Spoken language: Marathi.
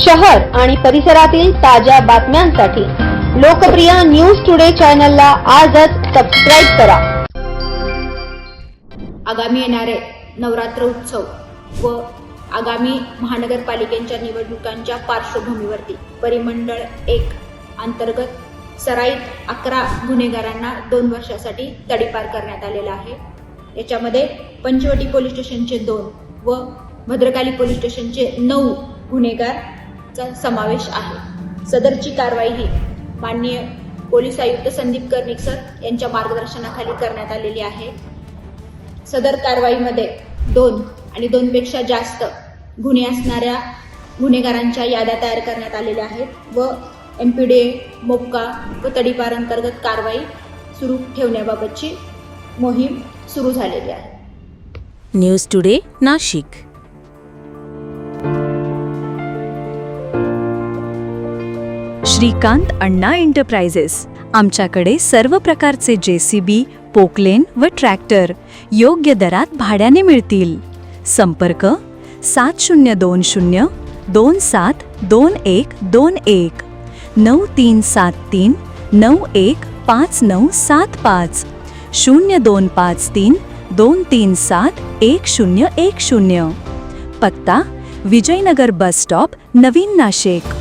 शहर आणि परिसरातील ताज्या बातम्यांसाठी लोकप्रिय न्यूज टुडे चॅनलला आजच सबस्क्राईब करा. आगामी येणारे नवरात्र उत्सव व आगामी महानगरपालिकेच्या निवडणुकांच्या पार्श्वभूमीवरती परिमंडळ एक अंतर्गत सराईत अकरा गुन्हेगारांना दोन वर्षासाठी तडीपार करण्यात आलेला आहे. याच्यामध्ये पंचवटी पोलीस स्टेशनचे दोन व भद्रकाली पोलीस स्टेशनचे नऊ गुन्हेगार चा समावेश आहे. सदरची कारवाई ही माननीय पोलीस आयुक्त संदीप कर्णिक सर यांच्या मार्गदर्शनाखाली करण्यात आलेली आहे. सदर कारवाईमध्ये दोन आणि दोनपेक्षा जास्त गुन्हे असणाऱ्या गुन्हेगारांच्या याद्या तयार करण्यात आलेल्या आहेत व M P D A MCOCA व तडीपार अंतर्गत कारवाई सुरू ठेवण्याबाबतची मोहीम सुरू झालेली आहे. News today Nashik. Shrikant Anna enterprises आमच्याकडे सर्व प्रकारचे जे सी बी पोकलेन व ट्रॅक्टर योग्य दरात भाड्याने मिळतील. संपर्क सात शून्य दोन शून्य दोन सात दोन एक दोन एक. नऊ तीन सात तीन नऊ एक पाच नऊ सात पाच. शून्य दोन पाच तीन दोन तीन सात एक शून्य एक शून्य. पत्ता विजयनगर बस स्टॉप नवीन नाशिक.